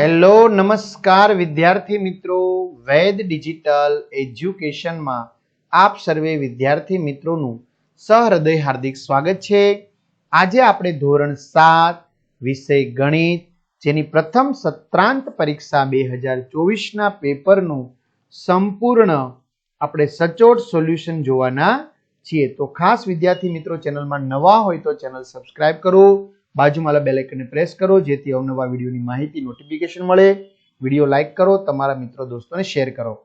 Hello, નમસ્કાર વિદ્યાર્થી મિત્રો. વૈદ ડિજિટલ એજ્યુકેશનમાં આપ સર્વે વિદ્યાર્થી મિત્રોનું સહૃદય હાર્દિક સ્વાગત છે. આજે આપણે ધોરણ સાત, વિષય ગણિત, જેની પ્રથમ સત્રાંત પરીક્ષા બે હજાર ચોવીસના પેપરનું સંપૂર્ણ આપણે સચોટ સોલ્યુશન જોવાના છીએ. તો ખાસ વિદ્યાર્થી મિત્રો, ચેનલમાં નવા હોય તો ચેનલ સબસ્ક્રાઇબ કરો. બાજુમાં બેલ આઇકનને પ્રેસ કરો, જેથી અવનવા વિડીયોની માહિતી નોટિફિકેશન મળે. વીડિયો લાઈક કરો, તમારા મિત્રો, દોસ્તોને શેર કરો.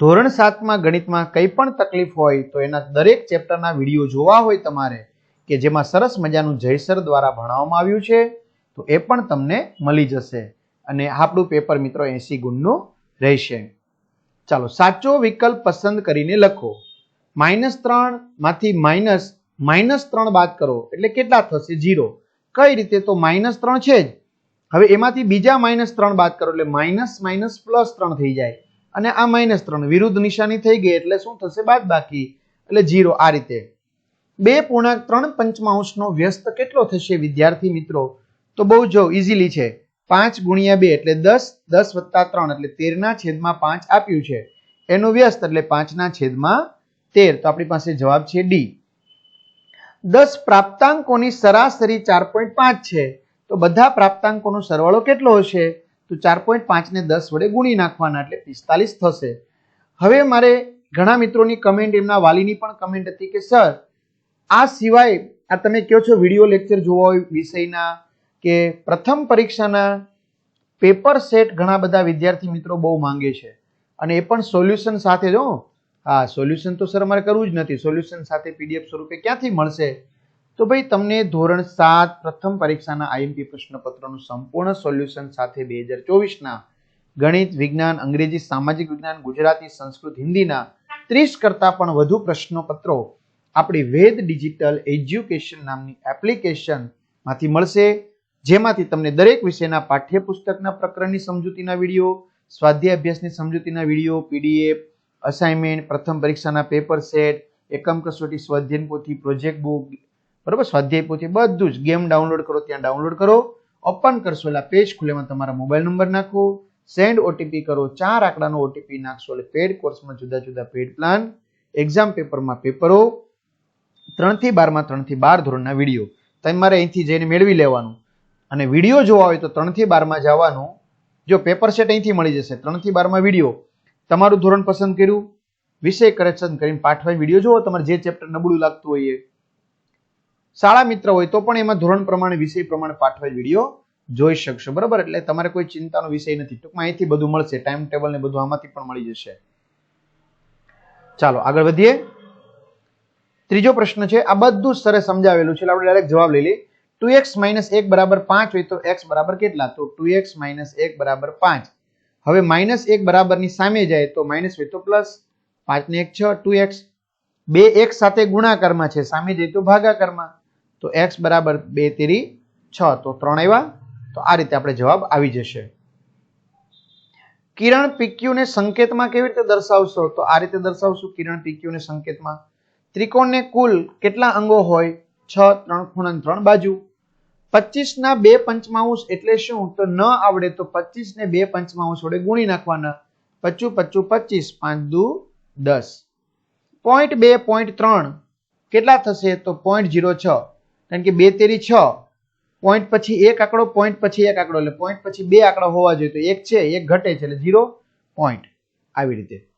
ધોરણ સાતમાં ગણિતમાં કંઈ પણ તકલીફ હોય તો એના દરેક ચેપ્ટરના વીડિયો જોવા હોય તમારે, કે જેમાં સરસ મજાનું જયસર દ્વારા ભણાવવામાં આવ્યું છે, તો એ પણ તમને મળી જશે. અને આપણું પેપર મિત્રો એસી ગુણનું રહેશે. ચાલો સાચો વિકલ્પ પસંદ કરીને લખો. માઇનસ ત્રણમાંથી માઇનસ માઇનસ ત્રણ બાદ કરો એટલે કેટલા થશે જીરો કઈ રીતે? તો માઇનસ ત્રણ છે જ. હવે એમાંથી બીજા માઇનસ ત્રણ બાદ કરો એટલે માઇનસ માઇનસ પ્લસ ત્રણ થઈ જાય. અને આ માઇનસ ત્રણ વિરુદ્ધ નિશાની થઈ ગઈ એટલે શું થશે? બાદ બાકી એટલે જીરો આ રીતે. બે પૂર્ણાંક ત્રણ પંચમાંશનો વ્યસ્ત કેટલો થશે વિદ્યાર્થી મિત્રો? તો બહુ જો ઇઝીલી છે. પાંચ ગુણ્યા બે એટલે દસ દસ વત્તા ત્રણ એટલે તેરના છેદમાં પાંચ આપ્યું છે. એનો વ્યસ્ત એટલે પાંચના છેદમાં તેર. તો આપણી પાસે જવાબ છે ડી. દસ પ્રાપ્તાંકોની સરાસરી ચાર પોઈન્ટ પાંચ છે. તો બધા પ્રાપ્તાંકોનો સરવાળો કેટલો હશે? તો ચાર પોઈન્ટ પાંચને દસ વડે ગુણી નાખવાના એટલે પિસ્તાલીસ થશે. હવે મારે ઘણા મિત્રોની કમેન્ટ એમના વાલીની પણ કમેન્ટ હતી કે, સર, આ સિવાય આ તમે કહો છો વીડિયો લેક્ચર જોવા હોય વિષયના કે પ્રથમ પરીક્ષાના પેપર સેટ ઘણા બધા વિદ્યાર્થી મિત્રો બહુ માંગે છે. અને એ પણ સોલ્યુશન સાથે જો હા સોલ્યુશન તો સર અમારે કરવું જ નથી. સોલ્યુશન સાથે પીડીએફ સ્વરૂપે ક્યાંથી મળશે? તો ભાઈ, તમને ધોરણ સાત પ્રથમ પરીક્ષાના આઈએમપી પ્રશ્નપત્રનું સંપૂર્ણ સોલ્યુશન સાથે બે હજાર ચોવીસના ગણિત, વિજ્ઞાન, અંગ્રેજી, સામાજિક વિજ્ઞાન, ગુજરાતી, સંસ્કૃત, હિન્દીના ત્રીસ કરતાં પણ વધુ પ્રશ્નપત્રો આપણી વેદ ડિજિટલ એજ્યુકેશન નામની એપ્લિકેશનમાંથી મળશે. જેમાંથી તમને દરેક વિષયના પાઠ્યપુસ્તકના પ્રકરણની સમજૂતીના વીડિયો, સ્વાધ્યાય અભ્યાસની સમજૂતીના વીડિયો, પીડીએફ અસાઇનમેન્ટ પ્રથમ પરીક્ષાના પેપર સેટ એકમ કસોટી સ્વાધ્યાય પોથી પ્રોજેક્ટ બુક બરોબર? સ્વાધ્યાય પોથી, બધું જ. ગેમ ડાઉનલોડ કરો, ત્યાં ડાઉનલોડ કરો. ઓપન કરશો એટલે પેજ ખુલેમાં તમારા મોબાઈલ નંબર નાખો. સેન્ડ ઓટીપી કરો, ચાર આંકડાનો ઓટીપી નાખશો એટલે પેડ કોર્સમાં જુદા જુદા પેડ પ્લાન એક્ઝામ પેપરમાં પેપરો ત્રણથી બારમાં ત્રણથી બાર ધોરણના વીડિયો તમારે અહીંથી જઈને મેળવી લેવાનું. અને વીડિયો જોવા હોય તો ત્રણથી બારમાં જવાનું. જો પેપર સેટ અહીંથી મળી જશે ત્રણથી બારમાં વીડિયો તમારું ધોરણ પસંદ કર્યું, વિષય કરેક્શન કરીને પાઠવાય વીડિયો જુઓ તમારે જે ચેપ્ટર નબળું લાગતું હોય એ. શાળા મિત્ર હોય તો પણ એમાં ધોરણ પ્રમાણે, વિષય પ્રમાણે પાઠવાય વીડિયો જોઈ શકશો, બરાબર? એટલે તમારે કોઈ ચિંતાનો વિષય નથી. ટૂંકમાં અહીંથી બધું મળશે ટાઈમ ટેબલ ને બધું આમાંથી પણ મળી જશે. ચાલો, આગળ વધીએ. ત્રીજો પ્રશ્ન છે, આ બધું સરે સમજાવેલું છે. આપણે ડાયરેક્ટ જવાબ લઈ લઈએ. ટુ એક્સ માઇનસ એક બરાબર પાંચ હોય તો એક્સ બરાબર કેટલા? તો ટુ એક્સ માઇનસ એક બરાબર પાંચ. હવે માઇનસ એક બરાબરની સામે જાય તો માઇનસ હોય તો પ્લસ. પાંચ ને એક છ, ટુ એક્સ. બે એક સાથે ગુણાકારમાં છે, સામે જાય તો ભાગાકારમાં. તો એક્સ બરાબર બે તેરી છ, તો ત્રણ આવ્યા. તો આ રીતે આપણે જવાબ આવી જશે. કિરણ પીક્યુ ને સંકેતમાં કેવી રીતે દર્શાવશો? તો આ રીતે દર્શાવશું કિરણ પીક્યુ ને સંકેતમાં. ત્રિકોણને કુલ કેટલા અંગો હોય? છ, ત્રણ ખૂણા ત્રણ બાજુ. પચીસ ના બે પંચમાંશ એટલે શું? તો ન આવડે તો પચીસ ને બે પંચમાંશ વડે ગુણી નાખવાના. પચું પચું, પચીસ. પાંચ, દુ, દસ. પોઈન્ટ બે, પોઈન્ટ ત્રણ. કેટલા થશે? તો પોઈન્ટ જીરો છ. કારણ કે બે તેરી છ. પોઈન્ટ પછી એક આંકડો, પોઈન્ટ પછી એક આંકડો. એટલે પોઈન્ટ પછી બે આંકડા હોવા જોઈએ. તો એક છે, એક ઘટે છે. એટલે ઝીરો પોઈન્ટ. આવી રીતે.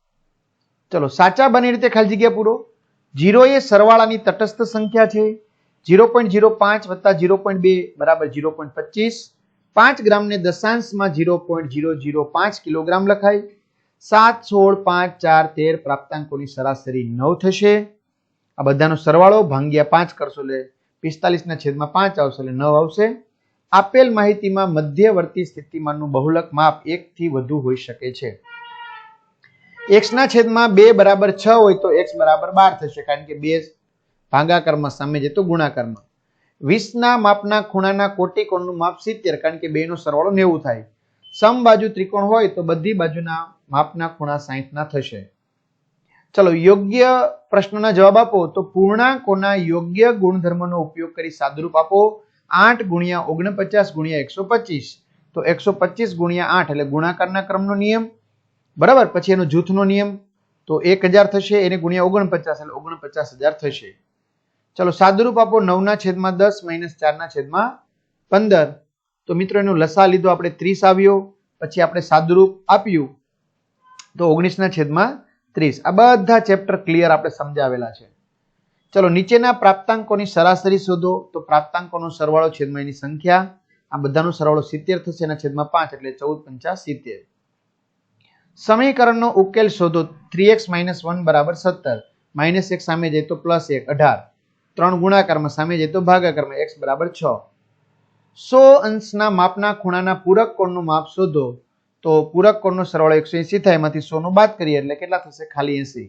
ચલો, સાચા બની રીતે ખાલી જગ્યા પૂરો. જીરો એ સરવાળાની તટસ્થ સંખ્યા છે. ઝીરો પોઈન્ટ ઝીરો પાંચ વત્તા ઝીરો પોઈન્ટ બે બરાબર ઝીરો પોઈન્ટ પચીસ. પાંચ ગ્રામને દશાંશમાં ઝીરો પોઈન્ટ ઝીરો ઝીરો પાંચ કિલોગ્રામ લખાય. સાત, સોળ, પાંચ, ચાર, તેર પ્રાપ્તાંકોની સરાસરી નવ થશે. આ બધાનો સરવાળો ભાંગ્યા પાંચ કરશો એટલે પિસ્તાલીસના છેદમાં પાંચ આવશે એટલે નવ આવશે. આપેલ માહિતીમાં મધ્યવર્તી સ્થિતિમાનનું બહુલક માપ એકથી વધુ હોઈ શકે છે. એક્સના છેદમાં બે બરાબર છ હોય તો એક્સ બરાબર બાર થશે કારણ કે બે ભાગાકારમાં સામે જતો ગુણાકર્મ. વીસના માપના ખૂણાના કોટિકોણનું માપ સિત્તેર, કારણ કે બેનો સરવાળો નેવું થાય. સમબાજુ ત્રિકોણ હોય તો બધી બાજુના માપના ખૂણા સાહીઠના થશે. ચલો, યોગ્ય પ્રશ્નના જવાબ આપો તો પૂર્ણાંકોના યોગ્ય ગુણધર્મનો ઉપયોગ કરી સાદુરૂપ આપો. આઠ ગુણ્યા ઓગણપચાસ ગુણ્યા એકસો પચીસ. તો એકસો પચીસ ગુણ્યા આઠ એટલે ગુણાકારના ક્રમનો નિયમ. બરાબર? પછી એનો જૂથનો નિયમ. તો એક હજાર થશે, એને ગુણ્યા ઓગણપચાસ એટલે ઓગણપચાસ હજાર થશે. ચલો સાદુરૂપ આપો નવના છેદમાં દસ માઇનસ ચારના છેદમાં પંદર. તો મિત્રો એનો લસા લીધો આપણે ત્રીસ આવ્યો, પછી આપણે સાદુરૂપ આપ્યું. તો ઓગણીસના છેદમાં ત્રીસ. આ બધા ચેપ્ટર ક્લિયર આપણે સમજાવેલા છે. ચલો નીચેના પ્રાપ્તાંકોની સરાસરી શોધો. તો પ્રાપ્તાંકોનો સરવાળો છેદમાં એની સંખ્યા. આ બધાનો સરવાળો સિત્તેર થશે, એના છેદમાં પાંચ એટલે ચૌદ પંચાસ સિત્તેર. સમીકરણનો ઉકેલ શોધો. થ્રી એક્સ માઇનસ વન બરાબર સત્તર. માઇનસ એક સામે જાય તો પ્લસ એક, અઢાર. ત્રણ ગુણાકારમાં, સામે જાય તો ભાગાકારમાં, એક્સ બરાબર છ. સો અંશના માપના ખૂણાના પૂરક કોણનું માપ શોધો, તો પૂરક કોણનો સરવાળો એકસો એસી થાય, એમાંથી સોનું બાદ કરીએ એટલે કેટલા થશે? ખાલી એસી.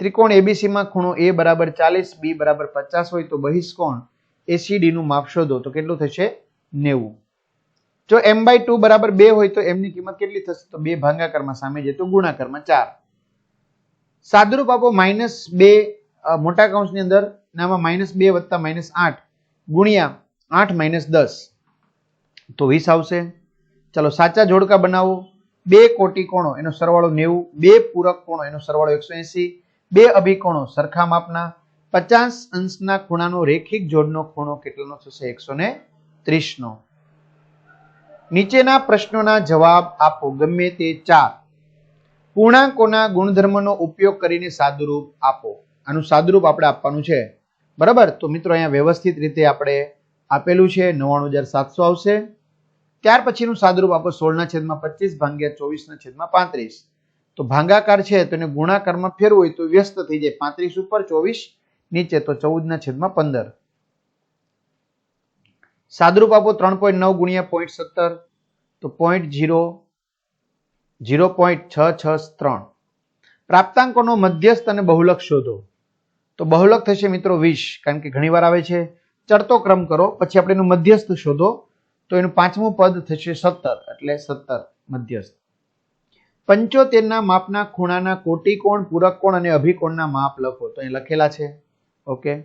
ત્રિકોણ એબીસીમાં ખૂણો એ બરાબર ચાલીસ, બી બરાબર પચાસ હોય તો બહિષ્કોણ એસીડી નું માપ શોધો, તો કેટલું થશે? નેવું. જો એમ બાય ટુ બરાબર બે હોય તો એમની કિંમત કેટલી થશે? તો બે ભાંગાકારમાં, સામે જાય તો ગુણાકારમાં ચાર. સાદુરૂપ આપો માઇનસ બે મોટા કૌંસની અંદર ને આમાં માઇનસ બે વત્તા માઇનસ આઠ ગુણ્યા આઠ માઇનસ દસ. તો વીસ આવશે. ચાલો સાચા જોડકા બનાવો. બે કોટી કોણો, એનો સરવાળો નેવું. બે પૂરક કોણો, એનો સરવાળો એકસો એસી. બે અભિકોણો, સરખા માપના. પચાસ અંશના ખૂણાનો રેખિક જોડનો ખૂણો કેટલાનો થશે? એકસો ને ત્રીસનો. નીચેના પ્રશ્નોના જવાબ આપો. ગમે તે ચાર. પૂર્ણાંકોના ગુણધર્મનો ઉપયોગ કરીને સાદુરૂપ આપો. આનું સાદુરૂપ આપણે આપવાનું છે. બરાબર? તો મિત્રો, અહીંયા વ્યવસ્થિત રીતે આપણે આપેલું છે, નવ્વાણું હજાર સાતસો આવશે. ત્યાર પછીનું સાદરૂપ આપો સોળના છેદમાં પચીસ, ભાંગ્યા ચોવીસના છેદમાં પાંત્રીસ. તો ભાંગાકાર છે, તો એને ગુણાકારમાં ફેરવું હોય તો વ્યસ્ત થઈ જાય. પાંત્રીસ ઉપર, ચોવીસ નીચે, તો ચૌદના છેદમાં પંદર. સાદરૂપ આપો ત્રણ પોઈન્ટ નવ ગુણ્યા પોઈન્ટ સત્તર. તો પોઈન્ટ જીરો જીરો પોઈન્ટ છ છ ત્રણ. પ્રાપ્તાંકોનો મધ્યસ્થ અને બહુલક શોધો. તો બહુલક થશે મિત્રો વીસ, કારણ કે ઘણીવાર આવે છે, ચડતો ક્રમ કરો, પછી આપણે એનું મધ્યસ્થ શોધો, તો એનું પાંચમું પદ થશે સત્તર, એટલે સત્તર મધ્યસ્થ. પંચોતેરના માપના ખૂણાના કોટિકોણ, પૂરકકોણ અને અભિકોણના માપ લખો, તો અહીં લખેલા છે, ઓકે?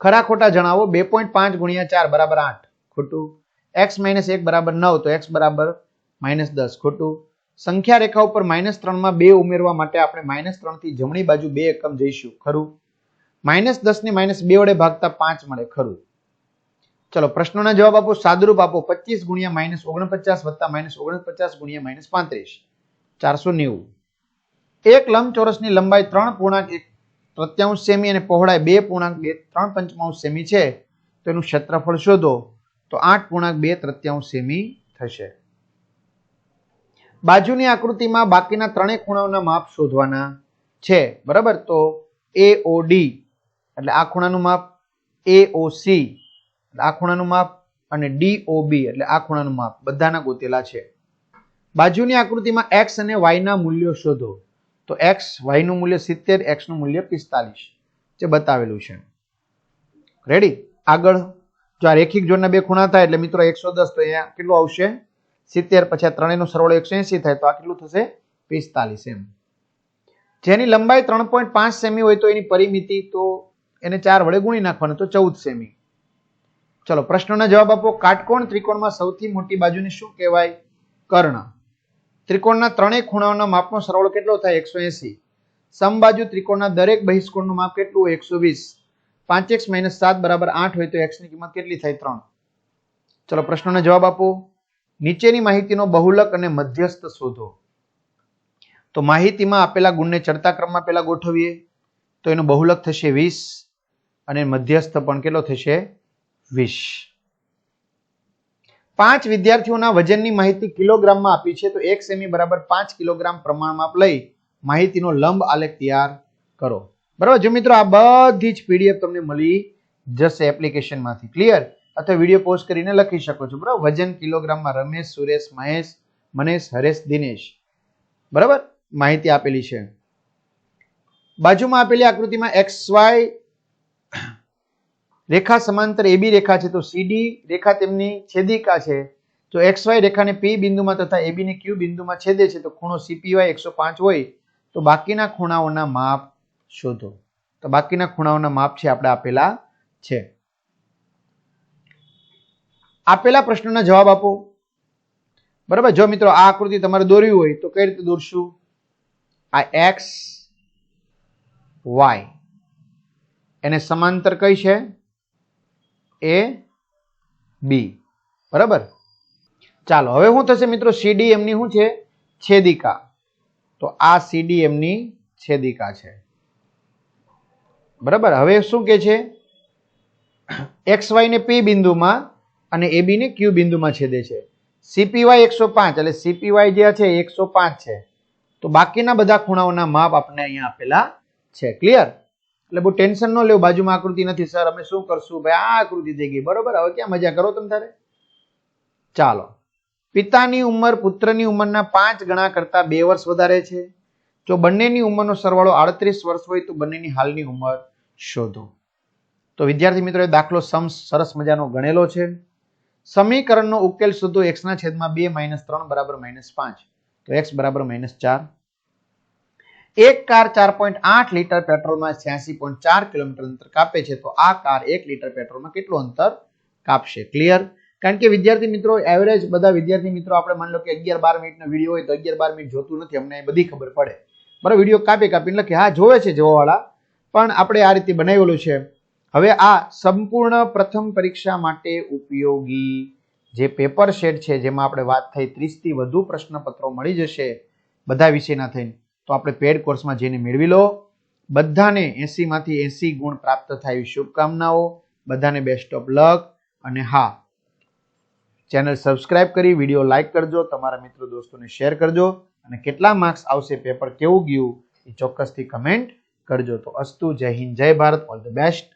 ખરા ખોટા જણાવો, બે પોઈન્ટ પાંચ ગુણ્યા ચાર બરાબર આઠ, ખોટું. એક્સ માઇનસ એક બરાબર નવ, તો એક્સ બરાબર માઇનસ દસ, ખોટું. સંખ્યા રેખા ઉપર માઇનસ ત્રણમાં બે ઉમેરવા માટે આપણે માઇનસ ત્રણથી જમણી બાજુ બે એકમ જઈશું. ખરું? માઇનસ દસ ને માઇનસ બે વડે ભાગતા પાંચ મળે. ખરું? ચલો, પ્રશ્નોના જવાબ આપો. સાદુરૂપ આપો. પચીસ ગુણ્યા માઇનસ ઓગણપચાસ વત્તા માઇનસ ઓગણપચાસ ગુણ્યા માઇનસ પાંત્રીસ. ચારસો નેવું. એક લંબચોરસની લંબાઈ ત્રણ પૂર્ણાંક એક પ્રત્યાંશ સેમી અને પહોળાઈ બે પૂર્ણાંક બે ત્રણ પંચમાંશ સેમી છે. તો એનું ક્ષેત્રફળ શોધો. તો આઠ પૂર્ણાંક બે તૃત્યાંશ સેમી થશે. બાજુની આકૃતિમાં બાકીના ત્રણેય ખૂણાઓના માપ શોધવાના છે. બરાબર? તો એ ઓ ડી એટલે આ ખૂણાનું માપ એ ઓ સી એટલે આ ખૂણાનું માપ અને ડી ઓ બી એટલે આ ખૂણાનું માપ. બધાના ગોતેલા છે. બાજુની આકૃતિમાં એક્સ અને વાયના મૂલ્યો શોધો. તો એક્સ વાયનું મૂલ્ય સિત્તેર એક્સનું મૂલ્ય પિસ્તાલીસ. જે બતાવેલું છે. રેડી આગળ. જો આ રેખિક જોડના બે ખૂણા થાય, એટલે મિત્રો એકસો દસ તો અહીંયા કેટલું આવશે? સિત્તેર પછી ત્રણેયનો સરવાળો એકસો એસી થાય તો આ કેટલું થશે? પિસ્તાલીસ એમ. જેની લંબાઈ ત્રણ પોઈન્ટ પાંચ સેમી હોય તો એની પરિમિતિ તો એને ચાર વડે ગુણી નાખવાનું તો ચૌદ સેમી. ચલો, પ્રશ્નોના જવાબ આપો. કાટકોણ ત્રિકોણમાં સૌથી મોટી બાજુને શું કહેવાય? કર્ણ. ત્રિકોણના ત્રણેય ખૂણાઓના માપનો સરવાળો કેટલો થાય? એકસો એસી. સમબાજુ ત્રિકોણના દરેક બહિષ્કોણનું માપ કેટલું એકસો વીસ. પાંચ એક્સ માઇનસ સાત બરાબર આઠ હોય તો એક્સની કિંમત કેટલી થાય? ત્રણ. ચલો, પ્રશ્નોના જવાબ આપો. નીચેની માહિતીનો બહુલક અને મધ્યસ્થ શોધો. તો માહિતીમાં આપેલા ગુણને ચડતા ક્રમમાં પહેલા ગોઠવીએ. તો એનો બહુલક થશે વીસ અને મધ્યસ્થ પણ કેટલો થશે? વીસ. પાંચ વિદ્યાર્થીઓના વજનની માહિતી કિલોગ્રામમાં આપી છે, તો એક સેમી બરાબર પાંચ કિલોગ્રામ પ્રમાણમાં લઈ માહિતીનો લંબ આલેખ તૈયાર કરો. બરાબર? જો મિત્રો આ બધી જ પીડીએફ તમને મળી જશે એપ્લિકેશનમાંથી. ક્લિયર? અથવા વીડિયો પોસ્ટ કરીને લખી શકો છો. બરાબર? વજન કિલોગ્રામમાં રમેશ, સુરેશ, મહેશ મનેશ હરેશ, દિનેશ. બરાબર? માહિતી આપેલી છે. બાજુમાં આપેલી આકૃતિમાં એક્સ વાય રેખા સમાંતર એબી રેખા છે. તો સીડી રેખા તેમની છેદિકા છે. તો એક્સ વાય રેખાને પી બિંદુમાં તથા એબી ને ક્યુ બિંદુમાં છેદે છે. તો ખૂણો સીપીવાય એકસો પાંચ હોય. તો બાકીના ખૂણાઓના માપ શોધો. તો બાકીના ખૂણાઓના માપ છે આપણે આપેલા છે. આપેલા પ્રશ્નોના જવાબ આપો. બરાબર? જો મિત્રો આ આકૃતિ તમારે દોરવી હોય તો કઈ રીતે દોરશું? આ એક્સ વાય એને સમાંતર કઈ છે? એ બી બરાબર? ચાલો, હવે શું થશે મિત્રો? સીડી એમની શું છે? છેદિકા. તો આ સીડી એમની છેદિકા છે. બરાબર? હવે શું કે છે? એક્સ વાય ને પી બિંદુમાં અને એ બીને ક્યુ બિંદુમાં છેદે છે. સીપીવાય એકસો પાંચ એટલે સીપીવાય જે છે એકસો પાંચ છે. તો બાકીના બધા ખૂણાઓના માપ આપણે અહીંયા આપેલા છે. ક્લિયર એટલે બહુ ટેન્શન ન લેવું, બાજુમાં આકૃતિ નથી, સર. અમે શું કરશું? ભાઈ, આ આકૃતિ થઈ ગઈ. બરોબર? હવે ક્યાં મજા કરો તમે તારે? ચાલો. પિતાની ઉંમર પુત્રની ઉંમરના પાંચ ગણા કરતા બે વર્ષ વધારે છે. જો બંનેની ઉંમરનો સરવાળો આડત્રીસ વર્ષ હોય તો બંનેની હાલની ઉંમર શોધો. તો વિદ્યાર્થી મિત્રોએ દાખલો સમ સરસ મજાનો ગણેલો છે. સમીકરણનો ઉકેલ શોધો એક્સના છેદમાં બે માઇનસ ત્રણ બરાબર માઇનસ પાંચ. તો એક્સ બરાબર માઇનસ ચાર. એક કાર ચાર પોઈન્ટ આઠ લીટર પેટ્રોલમાં છ્યાસી પોઈન્ટ ચાર કિલોમીટર અંતર કાપે છે, તો આ કાર એક લીટર પેટ્રોલમાં કેટલું અંતર કાપશે? ક્લિયર કારણ કે વિદ્યાર્થી મિત્રો એવરેજ બધા વિદ્યાર્થી મિત્રો, આપણે માની લો કે અગિયાર બાર મિનિટનો વીડિયો હોય તો અગિયાર બાર મિનિટ જોતું નથી, અમને બધી ખબર પડે. બરાબર વીડિયો કાપી કાપીને લખે હા, જોવે છે જોવાવાળા, પણ આપણે આ રીતે બનાવેલું છે. હવે આ સંપૂર્ણ પ્રથમ પરીક્ષા માટે ઉપયોગી જે પેપર શેડ છે, જેમાં આપણે વાત થઈ ત્રીસથી વધુ પ્રશ્નપત્રો મળી જશે બધા વિષયના થઈને, તો આપણે પેડ કોર્સમાં જઈને મેળવી લો. બધાને એસીમાંથી એસી ગુણ પ્રાપ્ત થાય એવી શુભકામનાઓ. બધાને બેસ્ટ ઓફ લક અને હા ચેનલ સબસ્ક્રાઇબ કરી વીડિયો લાઇક કરજો, તમારા મિત્રો દોસ્તોને શેર કરજો, અને કેટલા માર્ક્સ આવશે પેપર કેવું ગયું એ ચોક્કસથી કમેન્ટ કરજો. તો અસ્તુ, જય હિન્દ, જય ભારત ઓલ ધ બેસ્ટ